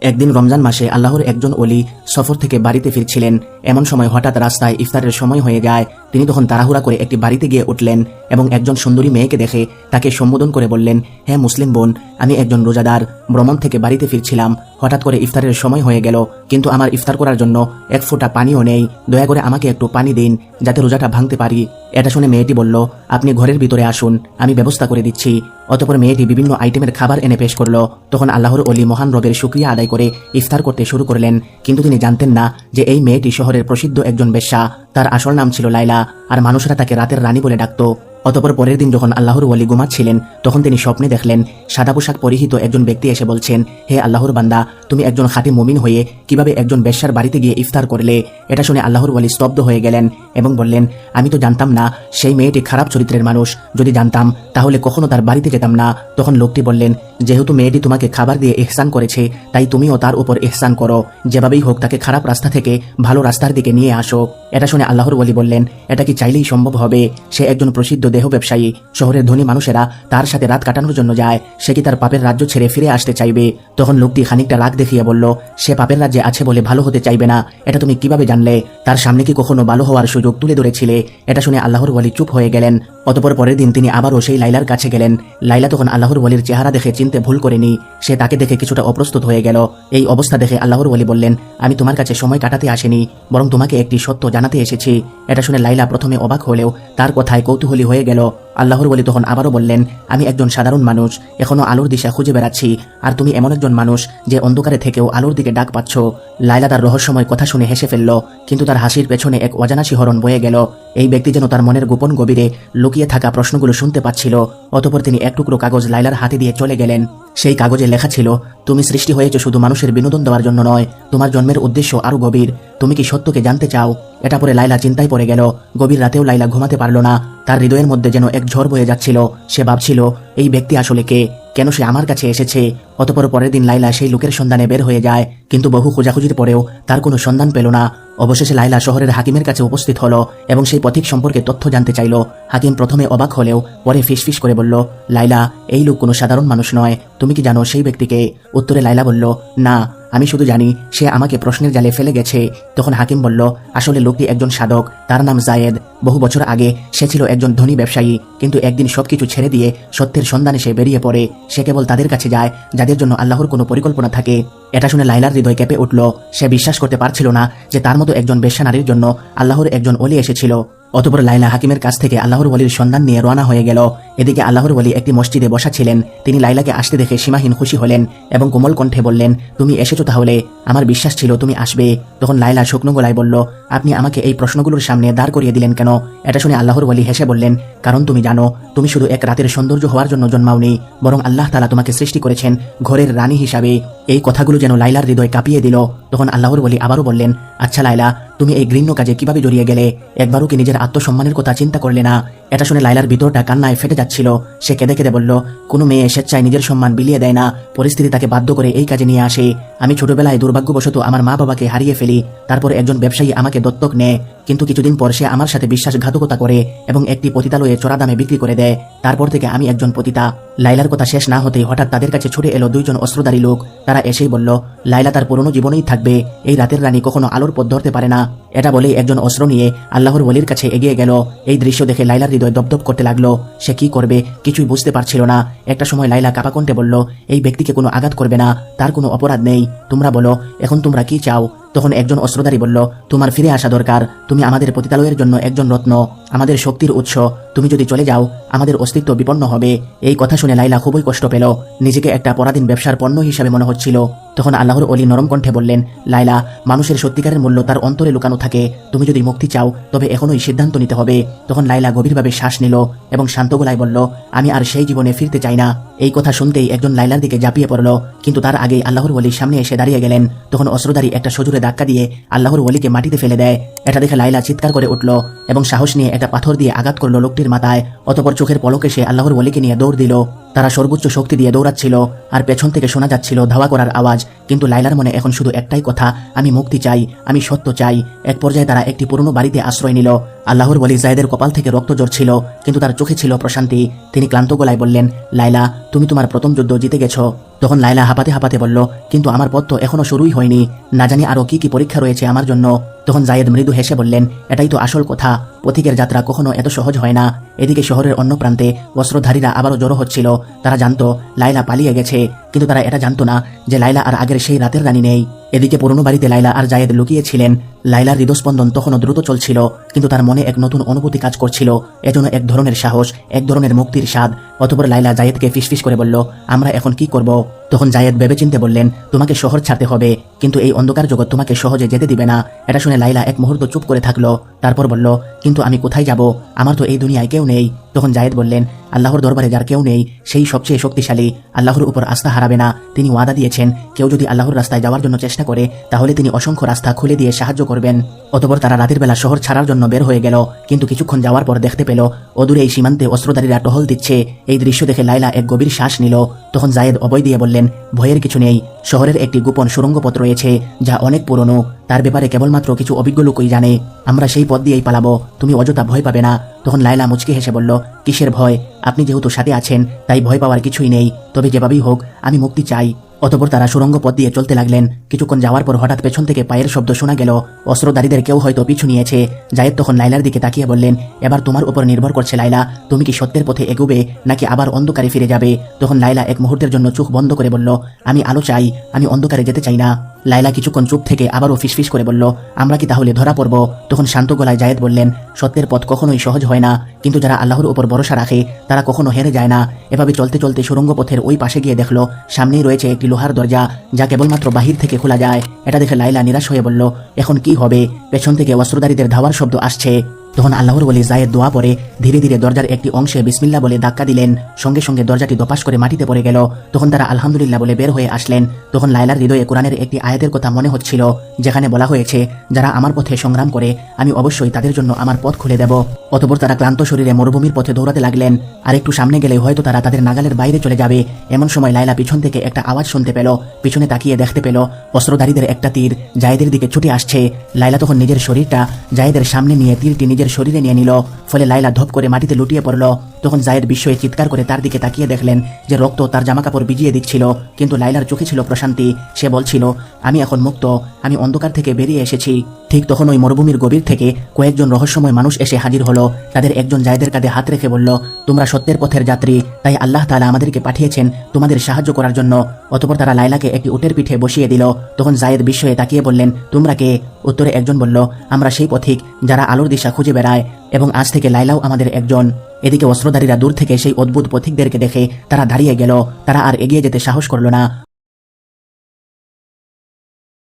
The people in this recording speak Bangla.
একদিন রমজান মাসে আল্লাহর একজন অলি সফর থেকে বাড়িতে ফিরছিলেন। এমন সময় হঠাৎ রাস্তায় ইফতারের সময় হয়ে যায়। তিনি তখন তাড়াহুড়া করে একটি বাড়িতে গিয়ে উঠলেন এবং একজন সুন্দরী মেয়েকে দেখে তাকে সম্বোধন করে বললেন হ্যাঁ মুসলিম বোন, আমি একজন রোজাদার। ভ্রমণ থেকে বাড়িতে ফিরছিলাম। হঠাৎ করে ইফতারের সময় হয়ে গেল। কিন্তু আমার ইফতার করার জন্য এক ফোঁটা পানিও নেই। দয়া করে আমাকে একটু পানি দিন, যাতে রোজাটা ভাঙতে পারি। এটা শুনে মেয়েটি বলল, আপনি ঘরের ভিতরে আসুন, আমি ব্যবস্থা করে দিচ্ছি। অতপর মেয়েটি বিভিন্ন আইটেমের খাবার এনে পেশ করল। তখন আল্লাহর অলি মহান রবের শুক্রিয়া আদায় করে ইফতার করতে শুরু করলেন। কিন্তু তিনি জানতেন না যে এই মেয়েটি শহরের প্রসিদ্ধ একজন বেশ্যা। তার আসল নাম ছিল লাইলা আর মানুষরা তাকে রাতের রানী বলে ডাকত। অতপর পরের দিন যখন আল্লাহর ওয়ালি ঘুমাচ্ছিলেন তখন তিনি স্বপ্নে দেখলেন, সাদা পোশাক পরিহিত একজন ব্যক্তি এসে বলছেন, হে আল্লাহর বান্দা, তুমি একজন খাঁটি মমিন হয়ে কীভাবে একজন বেশ্যার বাড়িতে গিয়ে ইফতার করলে? এটা শুনে আল্লাহর ওয়ালি স্তব্ধ হয়ে গেলেন এবং বললেন, আমি তো জানতাম না, সেই মেয়েটি খারাপ চরিত্রের মানুষ। যদি জানতাম, তাহলে কখনো তার বাড়িতে যেতাম না। তখন লোকটি বললেন, যেহেতু মেয়েটি তোমাকে খাবার দিয়ে এহসান করেছে, তাই তুমিও তার উপর এহসান করো। যেভাবেই হোক, তাকে খারাপ রাস্তা থেকে ভালো রাস্তার দিকে নিয়ে আসো। এটা শুনে আল্লাহর ওয়ালি বললেন, এটা কি চাইলেই সম্ভব হবে? সে একজন প্রসিদ্ধ দেহ ব্যবসায়ী। শহরের ধনী মানুষেরা তার সাথে রাত কাটানোর জন্য যায়। সে কি তার পাপের রাজ্য ছেড়ে ফিরে আসতে চাইবে? তখন লোকটি খানিকটা রাগ দেখিয়ে বলল, সে পাপের রাজ্যে আছে বলে ভালো হতে চাইবে না। এটা তুমি কীভাবে জানলে? তার সামনে কি কখনো ভালো হওয়ার সুযোগ তুলে ধরেছিলে? এটা শুনে আল্লাহর ওয়ালি চুপ হয়ে গেলেন। অতপর পরের দিন তিনি আবারও সেই লাইলার কাছে গেলেন। লাইলা তখন আল্লাহর ওয়ালির চেহারা দেখে চিনতে ভুল করেনি। সে তাকে দেখে কিছুটা অপ্রস্তুত হয়ে গেল। এই অবস্থা দেখে আল্লাহর ওয়ালি বললেন, আমি তোমার কাছে সময় কাটাতে আসিনি, বরং তোমাকে একটি সত্য জানাতে এসেছি। এটা শুনে লাইলা প্রথমে অবাক হলেও তার কথায় কৌতূহলী হয়ে গেল। আল্লাহর বলি তখন আবারও বললেন, আমি একজন সাধারণ মানুষ, এখনও আলোর দিশা খুঁজে বেড়াচ্ছি, আর তুমি এমন একজন মানুষ যে অন্ধকারে থেকেও আলোর দিকে ডাক পাচ্ছ। লাইলা তার রহস্যময় কথা শুনে হেসে ফেলল, কিন্তু তার হাসির পেছনে এক অজানা শিহরণ বয়ে গেল। এই ব্যক্তি যেন তার মনের গোপন গভীরে লুকিয়ে থাকা প্রশ্নগুলো শুনতে পাচ্ছিল, অতপর তিনি এক টুকরো কাগজ লাইলার হাতে দিয়ে চলে গেলেন। সেই কাগজে লেখা ছিল, তুমি সৃষ্টি হয়েছ শুধু মানুষের বিনোদন দেওয়ার জন্য নয়, তোমার জন্মের উদ্দেশ্য আরও গভীর। তুমি কি সত্যকে জানতে চাও? এটা পরে লাইলা চিন্তায় পড়ে গেল। গভীর রাতেও লাইলা ঘুমাতে পারল না, তার হৃদয়ের মধ্যে যেন এক ঝড় বয়ে যাচ্ছিল। সে ভাবছিল, এই ব্যক্তি আসলে কে? কেন সে আমার কাছে এসেছে? অতপর পরের দিন লাইলা সেই লোকের সন্ধানে বের হয়ে যায়, কিন্তু বহু খোঁজাখুঁজির পরেও তার কোনো সন্ধান পেল না। অবশেষে লাইলা শহরের হাকিমের কাছে উপস্থিত হলো এবং সেই পথিক সম্পর্কে তথ্য জানতে চাইল। হাকিম প্রথমে অবাক হলেও পরে ফিসফিস করে বলল লাইলা এই লোক কোনো সাধারণ মানুষ নয়। তুমি কি জানো সেই ব্যক্তিকে উত্তরে লাইলা বলল, না আমি শুধু জানি, সে আমাকে প্রশ্নের জালে ফেলে গেছে। তখন হাকিম বলল, আসলে লোকটি একজন সাধক, তার নাম জায়েদ। বহু বছর আগে সে ছিল একজন ধনী ব্যবসায়ী, কিন্তু একদিন সবকিছু ছেড়ে দিয়ে সত্যের সন্ধানে সে বেরিয়ে পড়ে। সে কেবল তাদের কাছে যায়, যাদের জন্য আল্লাহর কোনো পরিকল্পনা থাকে। এটা শুনে লাইলার হৃদয় কেঁপে উঠল। সে বিশ্বাস করতে পারছিল না যে তার মতো একজন বেশ্যা নারীর জন্য আল্লাহর একজন অলি এসেছিল। অতপর লাইলা হাকিমের কাছ থেকে আল্লাহর ওয়ালির সন্ধান নিয়ে রওনা হয়ে গেল। এদিকে আল্লাহর ওয়ালি একটি মসজিদে বসা ছিলেন। তিনি লাইলাকে আসতে দেখে সীমাহীন খুশি হলেন এবং কোমল কণ্ঠে বললেন, তুমি এসেছ তাহলে, আমার বিশ্বাস ছিল তুমি আসবে। তখন লাইলা শুকনো গলায় বলল, আপনি আমাকে এই প্রশ্নগুলোর সামনে দাঁড় করিয়ে দিলেন কেন? এটা শুনে আল্লাহর ওয়ালি হেসে বললেন, কারণ তুমি জানো, তুমি শুধু এক রাতের সৌন্দর্য হওয়ার জন্য জন্মাওনি, বরং আল্লাহ তালা তোমাকে সৃষ্টি করেছেন ঘরের রানী হিসাবে। এই কথাগুলো যেন লাইলার হৃদয় কাঁপিয়ে দিল। তখন আল্লাহর ওয়ালি আবারও বললেন আচ্ছা লাইলা তুমি এই ঘৃণ্য কাজে কীভাবে জড়িয়ে গেলে? একবারও কি নিজের আত্মসম্মানের কথা চিন্তা করলে না? এটা শুনে লাইলার ভিতরটা কান্নায় ফেটে যাচ্ছিল। সে কেঁদে কেঁদে বলল, কোনো মেয়ে স্বেচ্ছায় নিজের সম্মান বিলিয়ে দেয় না। পরিস্থিতি তাকে বাধ্য করে এই কাজে নিয়ে আসে। আমি ছোটবেলায় দুর্ভাগ্যবশত আমার মা বাবাকে হারিয়ে ফেলি। তারপর একজন ব্যবসায়ী আমাকে দত্তক নেয়। কিন্তু কিছুদিন পর সে আমার সাথে বিশ্বাসঘাতকতা করে এবং একটি পতিতালয়ে চড়া দামে বিক্রি করে দেয়। তারপর থেকে আমি একজন পতিতা। লাইলার কথা শেষ না হতেই হঠাৎ তাদের কাছে ছুটে এলো দুইজন অস্ত্রধারী লোক। তারা এসেই বলল লাইলা তার পুরনো জীবনেই থাকবে। এই রাতের রানী কখনো আলোর পথ ধরতে পারে না। এটা বলেই একজন অস্ত্র নিয়ে আল্লাহর ওলির কাছে এগিয়ে গেল। এই দৃশ্য দেখে লাইলার হৃদয় দপদপ করতে লাগল। সে কি করবে কিছুই বুঝতে পারছিল না। একটা সময় লাইলা কাপাকণ্ঠে বলল, এই ব্যক্তিকে কোনো আঘাত করবে না, তার কোনো অপরাধ নেই। তোমরা বলো, এখন তোমরা কি চাও? তখন একজন অস্ত্রধারী বলল, তোমার ফিরে আসা দরকার। তুমি আমাদের পতিতালয়ের জন্য একজন রত্ন। আমাদের শক্তির উৎস, তুমি যদি চলে যাও, আমাদের অস্তিত্ব বিপন্ন হবে। এই কথা শুনে লাইলা খুবই কষ্ট পেল। নিজেকে একটা পরাধীন ব্যবসার পণ্য হিসাবে মনে হচ্ছিল। তখন আল্লাহর অলি নরম কণ্ঠে বললেন লাইলা মানুষের সত্যিকারের মূল্য তার অন্তরে লুকানো থাকে। তুমি যদি মুক্তি চাও, তবে এখনোই সিদ্ধান্ত নিতে হবে। তখন লাইলা গভীরভাবে শ্বাস নিল এবং শান্ত গলায় বলল, আমি আর সেই জীবনে ফিরতে চাই না। এই কথা শুনতেই একজন লাইলার দিকে ঝাঁপিয়ে পড়ল। কিন্তু তার আগেই আল্লাহর ওলি সামনে এসে দাঁড়িয়ে গেলেন। তখন অস্ত্রধারী একটা সজুরে ধাক্কা দিয়ে আল্লাহর অলিকে মাটিতে ফেলে দেয়। এটা দেখে লাইলা চিৎকার করে উঠল এবং সাহস নিয়ে একটা পাথর দিয়ে আঘাত করল লোকটির মাথায়। অতপর চোখের পলকে সে আল্লাহর ওলিকে নিয়ে দৌড় দিল। তারা সর্বোচ্চ শক্তি দিয়ে দৌড়াচ্ছিল আর পেছন থেকে শোনা যাচ্ছিল ধাওয়া করার আওয়াজ। কিন্তু লাইলার মনে এখন শুধু একটাই কথা, আমি মুক্তি চাই, আমি সত্য চাই। এক পর্যায়ে তারা একটি পুরনো বাড়িতে আশ্রয় নিল। আল্লাহর বলি জায়দের কপাল থেকে রক্ত ছিল কিন্তু তার চোখে ছিল প্রশান্তি। তিনি ক্লান্ত গলায় বললেন লাইলা তুমি তোমার প্রথম যুদ্ধ জিতে গেছো। তখন লাইলা হাঁপাতে হাঁপাতে বলল, কিন্তু আমার পথ তো এখনও শুরুই হয়নি। না জানি আরও কি কি পরীক্ষা রয়েছে আমার জন্য। তখন জায়েদ মৃদু হেসে বললেন, এটাই তো আসল কথা। পথিকের যাত্রা কখনো এত সহজ হয় না। এদিকে শহরের অন্য প্রান্তে বস্ত্রধারীরা আবারও জড়ো হচ্ছিল। তারা জানতো লাইলা পালিয়ে গেছে। কিন্তু তারা এটা জানতো না যে লাইলা আর আগের সেই রাতের রানী নেই। এদিকে পুরনো বাড়িতে লাইলা আর জায়েদ লুকিয়েছিলেন লাইলার হৃদস্পন্দন তখনও দ্রুত চলছিল, কিন্তু তার মনে এক নতুন অনুভূতি কাজ করছিল, এজন্য এক ধরনের সাহস, এক ধরনের মুক্তির স্বাদ, অতপর লাইলা জায়েদকে ফিসফিস করে বলল, আমরা এখন কি করব? তখন জায়েদ ভেবেচিন্তে বললেন, তোমাকে শহর ছাড়তে হবে, কিন্তু এই অন্ধকার জগৎ তোমাকে সহজে যেতে দিবে না। এটা শুনে লাইলা এক মুহূর্ত চুপ করে থাকল, তারপর বলল, কিন্তু আমি কোথায় যাব? আমার তো এই দুনিয়ায় কেউ নেই। তখন জায়েদ বললেন, আল্লাহর দরবারে যার কেউ নেই, সেই সবচেয়ে শক্তিশালী, আল্লাহর উপর আস্থা হারাবে না। তিনি ওয়াদা দিয়েছেন, কেউ যদি আল্লাহর রাস্তায় যাওয়ার জন্য চেষ্টা করে, তাহলে তিনি অসংখ্য রাস্তা খুলে দিয়ে সাহায্য করবেন। অতপর তারা রাতের বেলা শহর ছাড়ার জন্য বের হয়ে গেল, কিন্তু কিছুক্ষণ যাওয়ার পর দেখতে পেল, অদূরে এই সীমান্তে অস্ত্রধারীরা টহল দিচ্ছে। এই দৃশ্য দেখে লাইলা এক গভীর শ্বাস নিল। তখন জায়েদ অবয় দিয়ে বললেন, ভয়ের কিছু নেই। শহরের একটি গোপন সুরঙ্গ পথ রয়েছে, যা অনেক পুরনো। তার ব্যাপারে কেবলমাত্র কিছু অভিজ্ঞ লোকই জানে। আমরা সেই পথ দিয়েই পালাবো। তুমি অযথা ভয় পাবে না। তখন লাইলা মুচকি হেসে বলল, কিসের ভয়? আপনি যেহেতু সাথে আছেন, তাই ভয় পাওয়ার কিছুই নেই। তবে যেভাবেই হোক, আমি মুক্তি চাই। অতপর তারা সুরঙ্গ পথ দিয়ে চলতে লাগলেন। কিছুক্ষণ যাওয়ার পর হঠাৎ পেছন থেকে পায়ের শব্দ শোনা গেল। অস্ত্রধারীদের কেউ হয়তো পিছু নিয়েছে। জায়েদ তখন লাইলার দিকে তাকিয়ে বললেন, এবার তোমার উপর নির্ভর করছে লাইলা তুমি কি সত্যের পথে এগোবে, নাকি আবার অন্ধকারে ফিরে যাবে? তখন লাইলা এক মুহূর্তের জন্য চোখ বন্ধ করে বলল, আমি আলো চাই, আমি অন্ধকারে যেতে চাই না। লাইলা কিছুক্ষণ চুপ থেকে আবারও ফিসফিস করে বলল, আমরা কি তাহলে ধরা পড়ব? তখন শান্ত গলায় জায়েদ বললেন, সত্যের পথ কখনোই সহজ হয় না, কিন্তু যারা আল্লাহর উপর ভরসা রাখে, তারা কখনো হেরে যায় না। এভাবে চলতে চলতে সুরঙ্গ পথের ওই পাশে গিয়ে দেখল, সামনেই রয়েছে একটি লোহার দরজা, যা কেবলমাত্র বাহির থেকে খোলা যায়। এটা দেখে লাইলা নিরাশ হয়ে বলল, এখন কি হবে? পেছন থেকে অস্ত্রধারীদের ধাওয়ার শব্দ আসছে। তখন আল্লাহর বলে জায়েদ দোয়া পরে ধীরে ধীরে দরজার একটি অংশে বিসমিল্লা বলে ধাক্কা দিলেন। সঙ্গে সঙ্গে দরজাটি দপাস করে মাটিতে পড়ে গেল। তখন তারা আলহামদুলিল্লাহ বলে বের হয়ে আসলেন। তখন লাইলার হৃদয়ে কোরআনের একটি আয়াতের কথা মনে হচ্ছিল, যেখানে বলা হয়েছে, যারা আমার পথে সংগ্রাম করে, আমি অবশ্যই তাদের জন্য আমার পথ খুলে দেব। অতপর তারা ক্লান্ত শরীরে মরুভূমির পথে দৌড়াতে লাগলেন। আর একটু সামনে গেলে হয়তো তারা তাদের নাগালের বাইরে চলে যাবে। এমন সময় লাইলা পিছন থেকে একটা আওয়াজ শুনতে পেল, পিছনে তাকিয়ে দেখতে পেল, অস্ত্রধারীদের একটা তীর, জায়েদের দিকে ছুটে আসছে। লাইলা তখন নিজের শরীরটা জায়েদের সামনে নিয়ে তীরটি নিজের শরীরে নিয়ে নিল। ফলে লাইলা ধপ করে মাটিতে লুটিয়ে পড়ল। তখন জায়েদ বিস্ময়ে চিৎকার করে তার দিকে তাকিয়ে দেখলেন যে রক্ত তার জামাকাপড় ভিজিয়ে দিচ্ছিল, কিন্তু লাইলার চোখে ছিল প্রশান্তি। সে বলছিল, আমি এখন মুক্ত, আমি অন্ধকার থেকে বেরিয়ে এসেছি। ঠিক তখন ওই মরুভূমির গভীর থেকে কয়েকজন রহস্যময় মানুষ এসে হাজির হলো। তাদের একজন জায়েদের কাঁধে হাত রেখে বলল, তোমরা সত্যের পথের যাত্রী, তাই আল্লাহ তালা আমাদেরকে পাঠিয়েছেন তোমাদের সাহায্য করার জন্য। অতপর তারা লাইলাকে একটি উটের পিঠে বসিয়ে দিল। তখন জায়েদ বিস্ময়ে তাকিয়ে বললেন, তোমরা কে? উত্তরে একজন বলল, আমরা সেই পথিক, যারা আলোর দিশা খুঁজে বেড়ায়। এবং আজ থেকে লাইলাও আমাদের একজন। এদিকে অস্ত্রধারীরা দূর থেকে সেই অদ্ভুত পথিকদেরকে দেখে তারা দাঁড়িয়ে গেল। তারা আর এগিয়ে যেতে সাহস করল না।